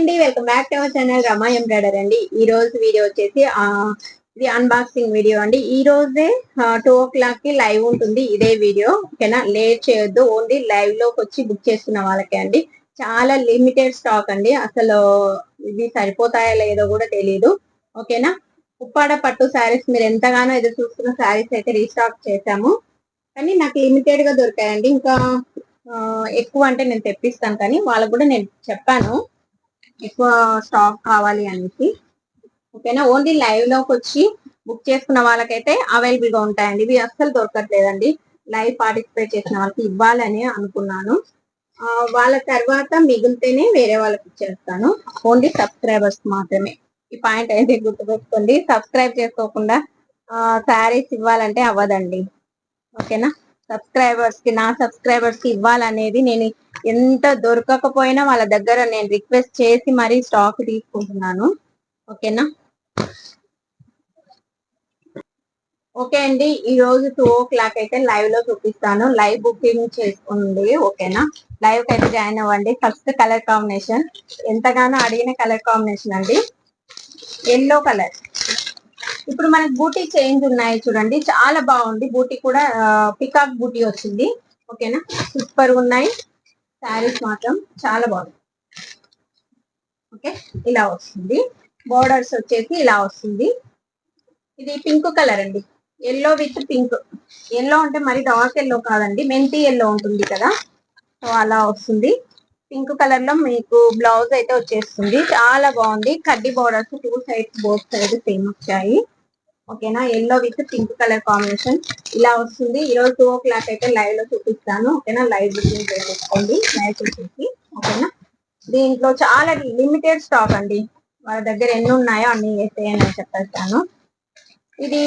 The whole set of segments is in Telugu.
అండి welcome back to our channel Rama embroider అండి. ఈ రోజు వీడియో వచ్చేసి ఇది అన్బాక్సింగ్ వీడియో అండి. ఈ రోజే టూ ఓ క్లాక్కి లైవ్ ఉంటుంది ఇదే వీడియో. ఓకేనా? లేట్ చేయొద్దు ఓన్లీ లైవ్లోకి వచ్చి బుక్ చేసుకున్న వాళ్ళకే అండి. చాలా లిమిటెడ్ స్టాక్ అండి. అసలు ఇవి సరిపోతాయా లేదో కూడా తెలియదు ఓకేనా? ఉప్పాడ పట్టు శారీస్ మీరు ఎంతగానో ఎదురు చూస్తున్న శారీస్ అయితే రీస్టాక్ చేశాము. కానీ నాకు లిమిటెడ్గా దొరికాయండి. ఇంకా ఎక్కువ అంటే నేను తెప్పిస్తాను కానీ వాళ్ళకు కూడా నేను చెప్పాను. ఎక్కువ స్టాక్ కావాలి అనేసి. ఓకేనా? ఓన్లీ లైవ్లోకి వచ్చి బుక్ చేసుకున్న వాళ్ళకైతే అవైలబుల్గా ఉంటాయండి. ఇవి అస్సలు దొరకట్లేదండి. లైవ్ పార్టిసిపేట్ చేసిన వాళ్ళకి ఇవ్వాలని అనుకున్నాను. వాళ్ళ తర్వాత మిగిలితేనే వేరే వాళ్ళకి ఇచ్చేస్తాను. ఓన్లీ సబ్స్క్రైబర్స్ మాత్రమే. ఈ పాయింట్ అయితే గుర్తుపెట్టుకోండి. సబ్స్క్రైబ్ చేసుకోకుండా శారీస్ ఇవ్వాలంటే అవ్వదండి. ఓకేనా? సబ్స్క్రైబర్స్కి నా సబ్స్క్రైబర్స్కి ఇవ్వాలనేది నేను ఎంత దొరకకపోయినా వాళ్ళ దగ్గర నేను రిక్వెస్ట్ చేసి మరీ స్టాక్ తీసుకుంటున్నాను. ఓకేనా? ఓకే అండి ఈ రోజు టూ ఓ క్లాక్ అయితే లైవ్లో చూపిస్తాను. లైవ్ బుకింగ్ చేసుకోండి ఓకేనా? లైవ్కి అయితే జాయిన్ అవ్వండి. First colour combination. ఎంతగానో అడిగిన కలర్ కాంబినేషన్ అండి. Yellow colour. ఇప్పుడు మనకి బూటీ చేంజ్ ఉన్నాయి చూడండి. చాలా బాగుంది. బూటీ కూడా పికాక్ బూటీ వచ్చింది. ఓకేనా? సూపర్ ఉన్నాయి. శారీస్ మాత్రం చాలా బాగుంది ఓకే ఇలా వస్తుంది. బోర్డర్స్ వచ్చేసి ఇలా వస్తుంది. ఇది పింక్ కలర్ అండి. ఎల్లో విత్ పింక్ ఎల్లో అంటే మరి డార్క్ ఎల్లో కాదండి. మెంతి ఎల్లో ఉంటుంది కదా. సో అలా వస్తుంది. పింక్ కలర్లో మీకు బ్లౌజ్ అయితే వచ్చేస్తుంది. చాలా బాగుంది. కడ్డీ borders two sides both side same వచ్చాయి. ఓకేనా yellow with pink colour combination ఇలా వస్తుంది. ఈ రోజు టూ ఓ క్లాక్ అయితే లైవ్లో చూపిస్తాను. ఓకేనా? లైవ్ బుకింగ్ చేసుకోండి. లైవ్ చూసేసి ఓకేనా? దీంట్లో చాలా లిమిటెడ్ స్టాక్ అండి. వాళ్ళ దగ్గర ఎన్ని ఉన్నాయో అన్ని వేసేయని చెప్పేస్తాను. ఇది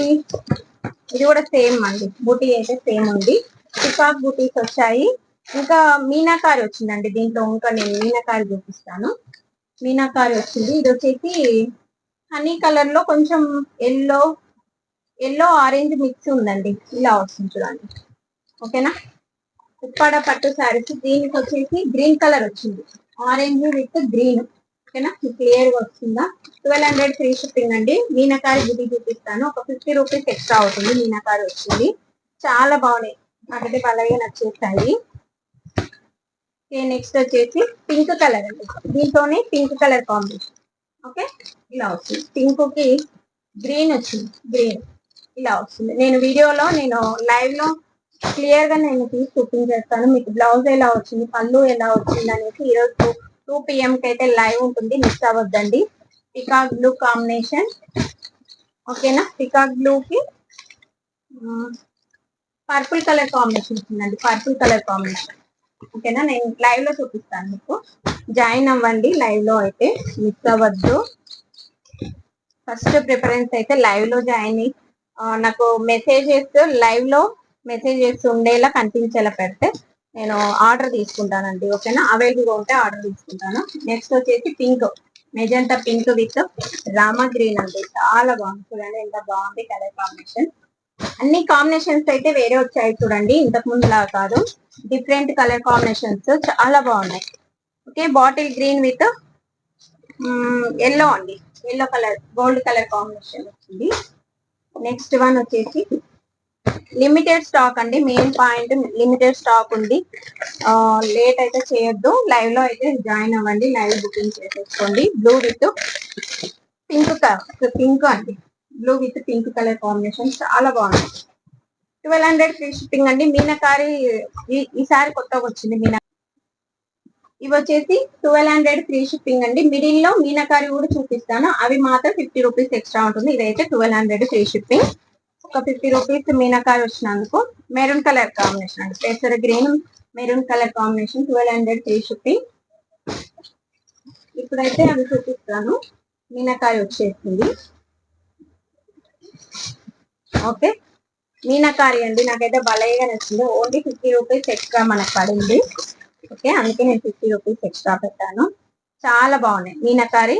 ఇది కూడా సేమ్ అండి. బూటీ అయితే సేమ్ ఉంది. పికాక్ బూటీస్ వచ్చాయి. ఇంకా మీనాకారి వచ్చిందండి దీంట్లో. ఇంకా నేను మీనాకారి చూపిస్తాను. మీనాకారి వచ్చింది. ఇది వచ్చేసి హనీ కలర్లో కొంచెం ఎల్లో ఎల్లో ఆరెంజ్ మిక్స్ ఉందండి. ఇలా వస్తుంది చూడండి. ఓకేనా? ఉప్పాడ పట్టు శారీస్ దీనికి వచ్చేసి గ్రీన్ కలర్ వచ్చింది. Orange with green. ఓకేనా? క్లియర్గా వస్తుందా? ట్వెల్వ్ హండ్రెడ్ ఫ్రీ షిప్పింగ్ అండి. మీనాకారి బుద్ధి చూపిస్తాను. ఒక ఫిఫ్టీ రూపీస్ ఎక్స్ట్రా అవుతుంది. మీనాకారి వచ్చింది. చాలా బాగున్నాయి. నాకైతే అలాగే నచ్చేస్తాయి. నెక్స్ట్ వచ్చేసి పింక్ కలర్ అండి. దీంతోనే పింక్ కలర్ కాంబినేషన్. ఓకే? ఇలా వస్తుంది. పింక్కి గ్రీన్ వచ్చింది. గ్రీన్. ఇలా వస్తుంది. నేను వీడియోలో నేను లైవ్లో క్లియర్గా నేను తీసి చూపించేస్తాను. మీకు బ్లౌజ్ ఎలా వచ్చింది పళ్ళు ఎలా వచ్చింది అనేసి ఈరోజు టూ టూ పిఎం కి అయితే లైవ్ ఉంటుంది. మిస్ అవ్వద్దండి. పికాక్ బ్లూ కాంబినేషన్ ఓకేనా? పికాక్ బ్లూ కి పర్పుల్ కలర్ కాంబినేషన్ ఉందండి పర్పుల్ కలర్ కాంబినేషన్ ఓకేనా? నేను లైవ్లో చూపిస్తాను మీకు. జాయిన్ అవ్వండి లైవ్లో అయితే. మిస్ అవ్వద్దు. ఫస్ట్ ప్రిఫరెన్స్ అయితే లైవ్లో జాయిన్ అయ్యి నాకు మెసేజెస్ లైవ్లో మెసేజెస్ ఉండేలా కనిపించేలా పెడితే నేను ఆర్డర్ తీసుకుంటానండి ఓకేనా? అవైలబుల్గా ఉంటే ఆర్డర్ తీసుకుంటాను. నెక్స్ట్ వచ్చేసి pink magenta pink with rama green అండి. చాలా బాగుంది. చూడండి ఎంత బాగుంది కలర్ కాంబినేషన్ అన్ని కాంబినేషన్స్ అయితే వేరే వచ్చాయి చూడండి. ఇంతకు ముందు లాగా కాదు. డిఫరెంట్ కలర్ కాంబినేషన్స్ చాలా బాగున్నాయి. Okay bottle green with yellow అండి. Yellow colour gold colour combination వచ్చింది. నెక్స్ట్ వన్ వచ్చేసి లిమిటెడ్ స్టాక్ అండి. మెయిన్ పాయింట్ లిమిటెడ్ స్టాక్ ఉంది. లేట్ అయితే చేయొద్దు. లైవ్లో అయితే జాయిన్ అవ్వండి. లైవ్ బుకింగ్ చేసేసుకోండి. Blue with pink colour pink అండి. Blue with pink colour combination చాలా బాగుంది. ట్వెల్వ్ హండ్రెడ్ ఫ్రీ షిప్పింగ్ అండి. మీనకారి ఈ- ఈసారి కొత్తగా వచ్చింది మీనా ఇవి వచ్చేసి ట్వెల్వ్ హండ్రెడ్ ఫ్రీ షిప్పింగ్ అండి. మిడిల్లో మీనకారి కూడా చూపిస్తాను. అవి మాత్రం ఫిఫ్టీ రూపీస్ ఎక్స్ట్రా ఉంటుంది. ఇదైతే ట్వెల్వ్ హండ్రెడ్ ఫ్రీ షిప్పింగ్ ఒక ఫిఫ్టీ రూపీస్ మీనకారి వచ్చినందుకు మెరూన్ కలర్ కాంబినేషన్ అండి. పెసర green maroon colour combination twelve hundred free shipping ఇప్పుడైతే అవి చూపిస్తాను. మీనకారి వచ్చేసింది. ఓకే. మీనకారి అండి. నాకైతే భలేగా నచ్చింది ఓన్లీ ఫిఫ్టీ రూపీస్ ఎక్స్ట్రా మనకు పడింది. ఓకే అందుకే నేను ఫిఫ్టీ రూపీస్ ఎక్స్ట్రా పెట్టాను. చాలా బాగున్నాయి. మీనకారి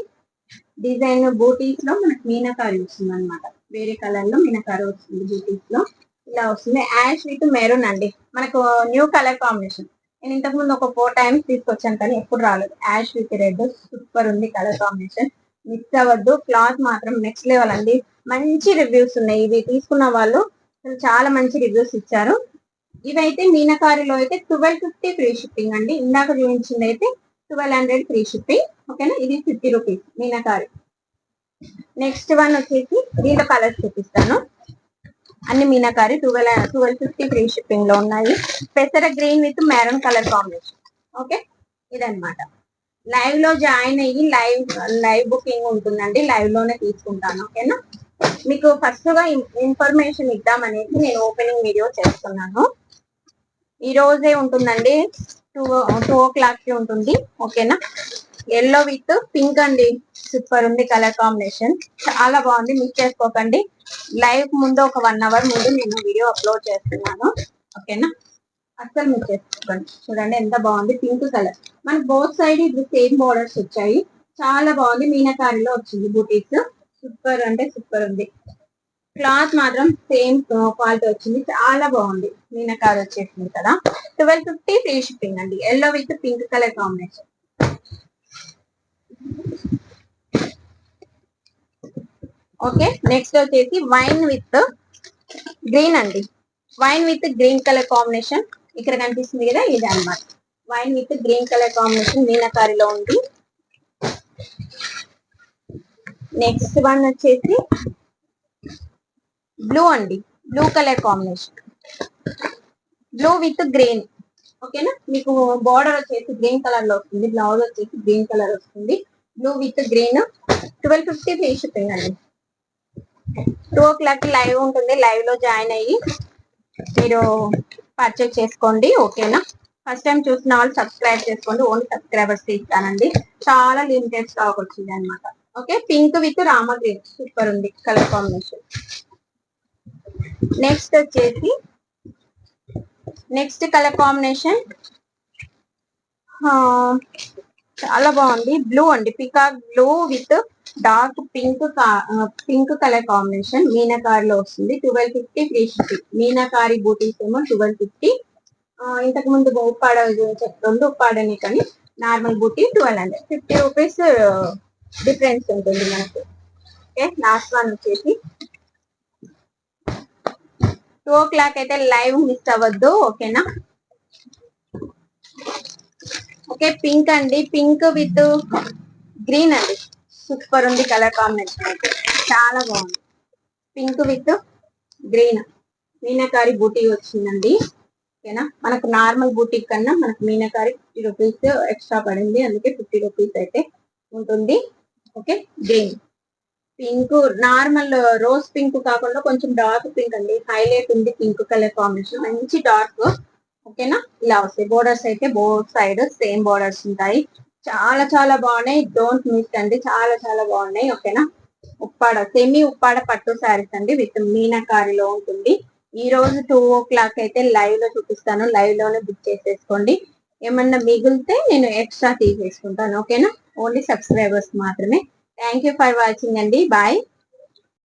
డిజైన్ బూటీస్లో మనకి మీనకారి వస్తుంది అనమాట వేరే కలర్లో మీనకారి వస్తుంది బూటీస్లో ఇలా వస్తుంది. యాష్ విత్ మెరూన్ అండి. మనకు న్యూ కలర్ కాంబినేషన్. నేను ఇంతకు ముందు ఒక ఫోర్ టైమ్స్ తీసుకొచ్చాను కానీ ఎప్పుడు రాలేదు. యాష్ విత్ రెడ్ సూపర్ ఉంది కలర్ కాంబినేషన్. మిక్స్ అవ్వద్దు. క్లాత్ మాత్రం నెక్స్ట్ లెవెల్ అండి. మంచి రివ్యూస్ ఉన్నాయి. ఇవి తీసుకున్న వాళ్ళు చాలా మంచి రివ్యూస్ ఇచ్చారు. ఇవైతే మీనకారిలో అయితే ట్వెల్వ్ ఫిఫ్టీ ఫ్రీ షిప్పింగ్ అండి. ఇందాక చూపించింది అయితే ట్వెల్వ్ హండ్రెడ్ ఫ్రీ షిప్పింగ్ ఓకేనా ఇది fifty rupees meenakari. Next one వచ్చేసి దీంట్లో కలర్స్ చూపిస్తాను. అన్ని meenakari twelve twelve fifty free షిప్పింగ్లో ఉన్నాయి. పెసర green with maroon colour combination okay ఇదన్నమాట. లైవ్లో జాయిన్ అయ్యి లైవ్ లైవ్ బుకింగ్ ఉంటుందండి. లైవ్లోనే తీసుకుంటాను. ఓకేనా మీకు ఫస్ట్గా ఇన్ఫర్మేషన్ ఇద్దామనేసి నేను ఓపెనింగ్ వీడియో చేస్తున్నాను. ఈ రోజే ఉంటుందండి టూ టూ ఓ క్లాక్కి ఉంటుంది ఓకేనా? ఎల్లో విత్ పింక్ అండి సూపర్ ఉంది కలర్ కాంబినేషన్ చాలా బాగుంది మిస్ చేసుకోకండి. లైవ్ ముందు ఒక వన్ అవర్ ముందు నేను వీడియో అప్లోడ్ చేస్తున్నాను ఓకేనా? అస్సలు మిస్ చేసుకోకండి. చూడండి ఎంత బాగుంది పింక్ కలర్ మనకి బోత్ సైడ్ ఇప్పుడు సేమ్ బోర్డర్స్ వచ్చాయి. చాలా బాగుంది మీనాకారిలో వచ్చింది బూటీస్ సూపర్ అంటే సూపర్ ఉంది. క్లాత్ మాత్రం సేమ్ క్వాలిటీ వచ్చింది. చాలా బాగుంది. మీనకారు వచ్చేసింది కదా. ట్వెల్వ్ ఫిఫ్టీ ఫ్రీ షిప్పింగ్ అండి. Yellow with pink colour combination okay next వచ్చేసి వైన్ విత్ గ్రీన్ అండి. Wine with green colour combination ఇక్కడ కనిపిస్తుంది కదా ఇది అన్నమాట wine with green colour combination మీనకారిలో ఉంది. నెక్స్ట్ వన్ వచ్చేసి బ్లూ అండి. Blue colour combination. Blue with green. ఓకేనా? మీకు బార్డర్ వచ్చేసి గ్రీన్ కలర్లో వస్తుంది. బ్లౌజ్ వచ్చేసి గ్రీన్ కలర్ వస్తుంది. Blue with green. Twelve fifty free shipping అండి. టూ ఓ క్లాక్ లైవ్ ఉంటుంది. లైవ్లో జాయిన్ అయ్యి మీరు పర్చేజ్ చేసుకోండి. ఓకేనా? ఫస్ట్ టైం చూసిన వాళ్ళు సబ్స్క్రైబ్ చేసుకోండి. ఓన్లీ సబ్స్క్రైబర్స్ ఇస్తానండి. చాలా లిమిటెడ్ స్టాక్ వచ్చింది అనమాట okay pink with rama green super ఉంది కలర్ కాంబినేషన్ నెక్స్ట్ వచ్చేసి నెక్స్ట్ కలర్ కాంబినేషన్ చాలా బాగుంది బ్లూ అండి. Peacock blue with dark pink pink colour combination meenakari లో వస్తుంది twelve fifty three fifty meenakari bootis ఏమో ట్వెల్వ్ ఫిఫ్టీ ఇంతకు ముందు ఉప్పాడ రెండు ఉప్పాడని కానీ normal booti twelve hundred fifty rupees difference ఉంటుంది మనకి. ఓకే లాస్ట్ వన్ వచ్చేసి. టూ ఓ క్లాక్ అయితే లైవ్ మిస్ అవ్వద్దు ఓకేనా? ఓకే పింక్ అండి. పింక్ విత్ గ్రీన్ అండి. సూపర్ ఉంది కలర్ కాంబినేషన్ అయితే. చాలా బాగుంది. Pink with green meenakari booti వచ్చిందండి. ఓకేనా? మనకు నార్మల్ బూటీ కన్నా మనకు మీనాకారి ఫిఫ్టీ రూపీస్ ఎక్స్ట్రా పడింది. అందుకే ఫిఫ్టీ రూపీస్ అయితే ఉంటుంది. Okay? Green pink normal rose pink కాకుండా కొంచెం డార్క్ పింక్ అండి. హైలైట్ ఉంది పింక్ కలర్ కాంబినేషన్ మంచి డార్క్ ఓకేనా? ఇలా వస్తాయి. బోర్డర్స్ అయితే బోర్డ్ సైడ్ సేమ్ బోర్డర్స్ ఉంటాయి. చాలా చాలా బాగున్నాయి. డోంట్ మిస్ అండి. చాలా చాలా బాగున్నాయి. ఓకేనా? ఉప్పాడ సెమీ ఉప్పాడ పట్టు శారీస్ అండి. విత్ మీనాకారిలో ఉంటుంది. ఈ రోజు టూ ఓ క్లాక్ అయితే లైవ్లో చూపిస్తాను. లైవ్లోనే బుక్ చేసేసుకోండి. ఏమన్నా మిగిలితే నేను ఎక్స్ట్రా తీసేసుకుంటాను ఓకేనా? ఓన్లీ సబ్స్క్రైబర్స్ మాత్రమే. థ్యాంక్ యూ ఫర్ వాచింగ్ అండి. బాయ్